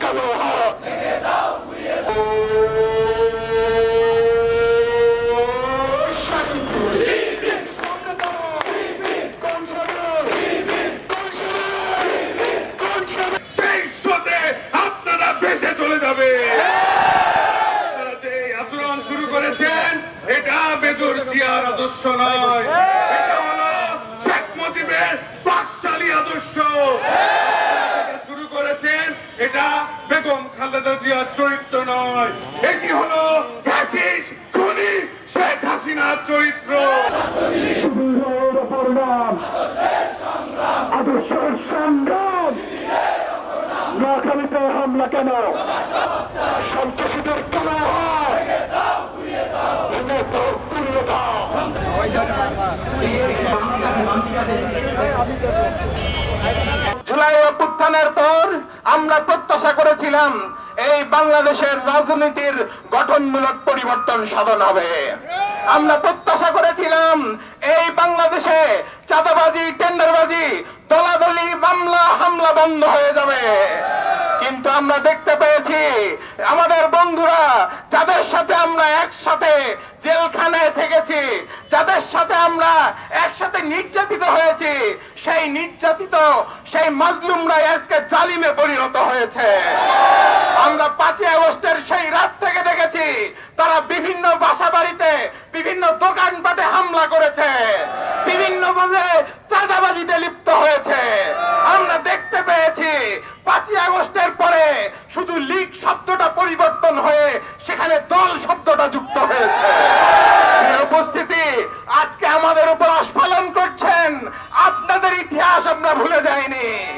কালো হাত আচরণ শুরু করেছেন, এটা বেজুর জিয়ার আদর্শ নয়। এটা হলো শেখ মুজিবের বাকশালী আদর্শ। চরিত্র নয়। এটি হলো খুনি শেখ হাসিনার চরিত্র। আদর্শের সংগ্রাম। নোয়াখালীতে হামলা কেন? সন্ত্রাসীদের কেন হয়। জুলাই অভ্যুত্থানের পর আমরা প্রত্যাশা করেছিলাম এই বাংলাদেশের রাজনীতির গঠনমূলক পরিবর্তন সাধন হবে। আমরা প্রত্যাশা করেছিলাম এই বাংলাদেশে চাঁদাবাজি, টেন্ডারবাজি, দলাদলি, মামলা, হামলা বন্ধ হয়ে যাবে। কিন্তু আমরা দেখতে পেয়েছি, আমাদের বন্ধুরা, যাদের সাথে আমরা একসাথে জেলখানায় থেকেছি, যাদের সাথে আমরা একসাথে নির্যাতিত হয়েছি, সেই নির্যাতিত, সেই মাজলুমরা আজকে জালিমে পরিণত হয়েছে। আমরা পাঁচই আগস্টের সেই রাত থেকে দেখেছি, তারা বিভিন্ন বাসা বাড়িতে বিভিন্ন দোকানপাটে হামলা করেছে। বিভিন্ন ভাবে চাঁদাবাজিতে লিপ্ত হয়েছে। আমরা দেখতে পেয়েছি, পাঁচই আগস্টের পরে শুধু লীগ শব্দটা পরিবর্তন হয়ে সেখানে দল শব্দটা যুক্ত হয়েছে। উপস্থিতি, আজকে আমাদের উপর আস্ফালন করছেন। আপনাদের ইতিহাস আমরা ভুলে যাইনি।